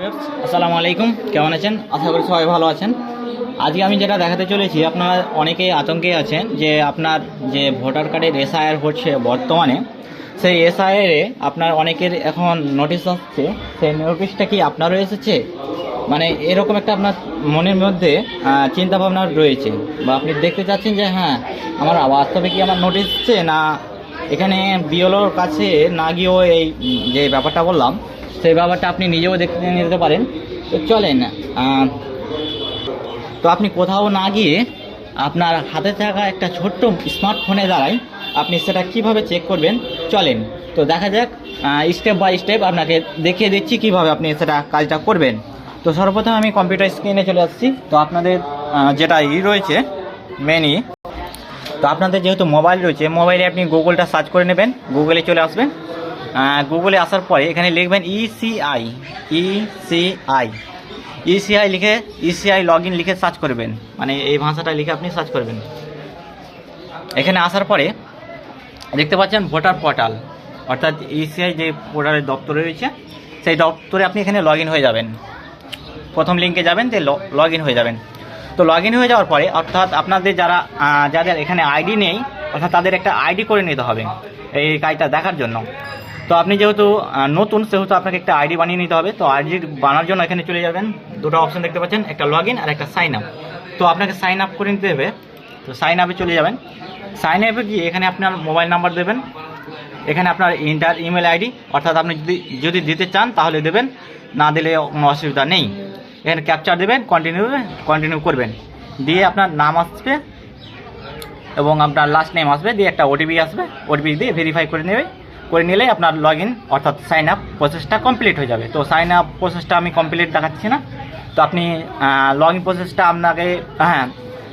আসসালামু আলাইকুম, কেমন আছেন? আশা করি সবাই ভালো আছেন। আজকে আমি যেটা দেখাতে চলেছি, আপনারা অনেকেই আতঙ্কে আছেন যে আপনার যে ভোটার কার্ডের এসআইআর হচ্ছে বর্তমানে, সেই এসআইআরে আপনার অনেকের এখন নোটিশ আসছে, সেই নোটিশটা কি আপনারও এসেছে? মানে এরকম একটা আপনার মনের মধ্যে চিন্তা ভাবনা রয়েছে, বা আপনি দেখতে চাচ্ছেন যে হ্যাঁ আমার বাস্তবে কি আমার নোটিশ না এখানে বিওলোর কাছে না গিয়েও এই যে ব্যাপারটা বললাম, সেই ব্যাপারটা আপনি নিজেও দেখতে নিতে পারেন। তো চলেন তো আপনি কোথাও না গিয়ে আপনার হাতে থাকা একটা ছোট্ট স্মার্টফোনে দ্বারাই আপনি সেটা কীভাবে চেক করবেন? চলেন, তো দেখা যাক স্টেপ বাই স্টেপ আপনাকে দেখিয়ে দিচ্ছি কীভাবে আপনি সেটা কাজটা করবেন। তো সর্বপ্রথম আমি কম্পিউটার স্ক্রিনে চলে আসছি। তো আপনাদের যেটা ই রয়েছে মেনই তো আপনাদের যেহেতু মোবাইল রয়েছে মোবাইলে আপনি গুগলটা সার্চ করে নেবেন গুগলে চলে আসবেন। গুগলে আসার পরে এখানে লিখবেন E ECI ECI ECI E লিখে ইসিআই লগ ইন লিখে সার্চ করবেন। মানে এই ভাষাটা লিখে আপনি সার্চ করবেন। এখানে আসার পরে দেখতে পাচ্ছেন ভোটার পোর্টাল অর্থাৎ ইসিআই যে পোর্টালের দপ্তর রয়েছে, সেই দপ্তরে আপনি এখানে লগ হয়ে যাবেন। প্রথম লিঙ্কে যাবেন যে লগ হয়ে যাবেন। তো লগ হয়ে যাওয়ার পরে অর্থাৎ আপনাদের যারা যাদের এখানে আইডি নেই, অর্থাৎ তাদের একটা আইডি করে নিতে হবে এই কাজটা দেখার জন্য। তো আপনি যেহেতু নতুন, সেহেতু আপনাকে একটা আইডি বানিয়ে নিতে হবে। তো আইডি বানার জন্য এখানে চলে যাবেন। দুটো অপশন দেখতে পাচ্ছেন, একটা লগ আর একটা সাইন আপ তো আপনাকে সাইন আপ করে নিতে হবে। তো সাইন আপে চলে যাবেন। সাইন আপে গিয়ে এখানে আপনার মোবাইল নাম্বার দেবেন। এখানে আপনার ইন্টার ইমেল আইডি অর্থাৎ আপনি যদি যদি দিতে চান তাহলে দেবেন। না দিলে কোনো অসুবিধা নেই। এখানে ক্যাপচার দেবেন কন্টিনিউ কন্টিনিউ করবেন। দিয়ে আপনার নাম আসবে এবং আপনার লাস্ট নেম আসবে, দিয়ে একটা ওটিপি আসবে ওটিপি দিয়ে ভেরিফাই করে নেবে। করে নিলে আপনার লগ ইন অর্থাৎ সাইন আপ প্রসেসটা কমপ্লিট হয়ে যাবে। তো সাইন আপ প্রসেসটা আমি কমপ্লিট দেখাচ্ছি না। তো আপনি লগ ইন প্রসেসটা আপনাকে হ্যাঁ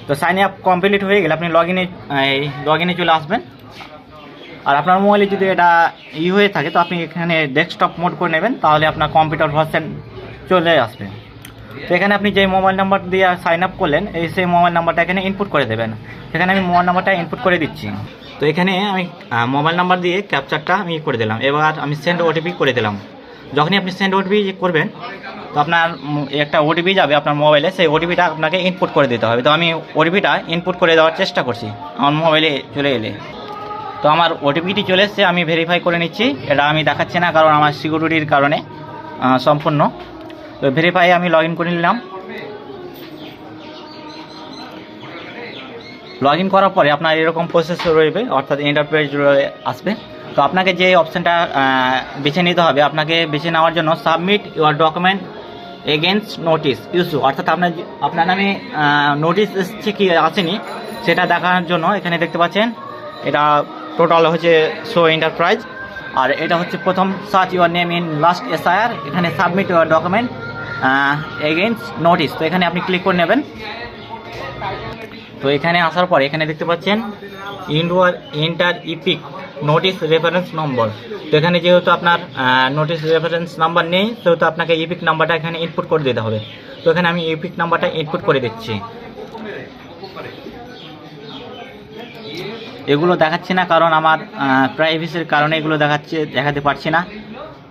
তো সাইন আপ কমপ্লিট হয়ে গেলে আপনি লগ ইনে এই লগ ইনে চলে আসবেন। আর আপনার মোবাইলে যদি এটা ই হয়ে থাকে, তো আপনি এখানে ডেস্কটপ মোড করে নেবেন, তাহলে আপনার কম্পিউটার ভার্সন চলে আসবে। তো এখানে আপনি যে মোবাইল নাম্বার দিয়ে সাইন আপ করলেন, এই সেই মোবাইল নাম্বারটা এখানে ইনপুট করে দেবেন। এখানে আমি মোবাইল নাম্বারটা ইনপুট করে দিচ্ছি। তো এখানে আমি মোবাইল নাম্বার দিয়ে ক্যাপচারটা আমি করে দিলাম। এবার আমি সেন্ড ওটিপি করে দিলাম। যখনই আপনি সেন্ড ওটিপি করবেন, তো আপনার একটা ওটিপি যাবে আপনার মোবাইলে সেই ওটিপিটা আপনাকে ইনপুট করে দিতে হবে। তো আমি ওটিপিটা ইনপুট করে দেওয়ার চেষ্টা করছি। আমার মোবাইলে চলে এলে। তো আমার ওটিপিটি চলে এসছে, আমি ভেরিফাই করে নিচ্ছি। এটা আমি দেখাচ্ছি না, কারণ আমার সিকিউরিটির কারণে সম্পূর্ণ। তো ভেরিফাই আমি লগ করে নিলাম। লগ ইন করার পরে আপনার এরকম প্রসেস রয়েবে অর্থাৎ ইন্টারপ্রাইজ আসবে। তো আপনাকে যে অপশানটা বেছে নিতে হবে, আপনাকে বেছে নেওয়ার জন্য submit your document against notice issue অর্থাৎ আপনার আপনার নামে নোটিস এসছে কি আসেনি, সেটা দেখানোর জন্য এখানে দেখতে পাচ্ছেন, এটা টোটাল হচ্ছে শো এন্টারপ্রাইজ আর এটা হচ্ছে প্রথম search your name in last SIR এখানে submit your document against notice তো এখানে আপনি ক্লিক করে নেবেন। তো এখানে আসার পর এখানে দেখতে পাচ্ছেন ইন্ডোয়ার enter EPIC notice reference number তো এখানে যেহেতু আপনার নোটিস রেফারেন্স নাম্বার নেই, সেহেতু আপনাকে ইপিক নাম্বারটা এখানে ইনপুট করে দিতে হবে। তো এখানে আমি ইপিক নাম্বারটা ইনপুট করে দিচ্ছি। এগুলো দেখাচ্ছি না, কারণ আমার প্রাইভেসির কারণে এগুলো দেখাচ্ছে দেখাতে পারছি না।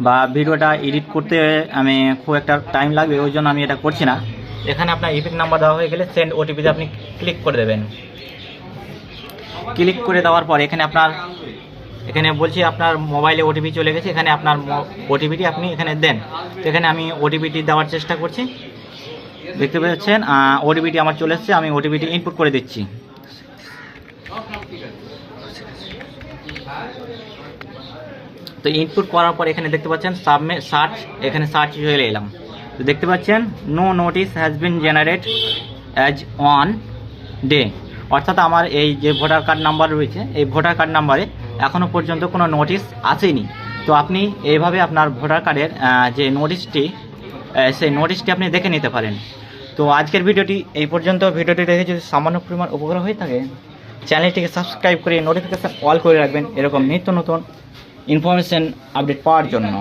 বা ভিডিওটা এডিট করতে আমি খুব একটা টাইম লাগবে ওই জন্য আমি এটা করছি না। এখানে আপনার ইপিক নাম্বার দেওয়া হয়ে গেলে সেন্ড ওটিপিতে আপনি ক্লিক করে দেবেন। ক্লিক করে দেওয়ার পর এখানে আপনার এখানে বলছি আপনার মোবাইলে ওটিপি চলে গেছে এখানে আপনার ওটিপিটি আপনি এখানে দেন। তো এখানে আমি ওটিপিটি দেওয়ার চেষ্টা করছি। দেখতে পাচ্ছেন ওটিপিটি আমার চলে এসেছে আমি ওটিপিটি ইনপুট করে দিচ্ছি। তো ইনপুট করার পর এখানে দেখতে পাচ্ছেন সাবমে সার্চ এখানে সার্চ চলে এলাম। তো দেখতে পাচ্ছেন no notice has been generated as on date অর্থাৎ আমার এই যে ভোটার কার্ড নাম্বার রয়েছে, এই ভোটার কার্ড নাম্বারে এখনও পর্যন্ত কোনো নোটিশ আসেনি। তো আপনি এইভাবে আপনার ভোটার কার্ডের যে নোটিশটি সেই নোটিশটি আপনি দেখে নিতে পারেন। তো আজকের ভিডিওটি এই পর্যন্ত। ভিডিওটি দেখে যদি সামান্য পরিমাণ উপকার হয়ে থাকে চ্যানেলটিকে সাবস্ক্রাইব করে নোটিফিকেশান অল করে রাখবেন। এরকম নিত্য নতুন ইনফরমেশন আপডেট পাওয়ার জন্য।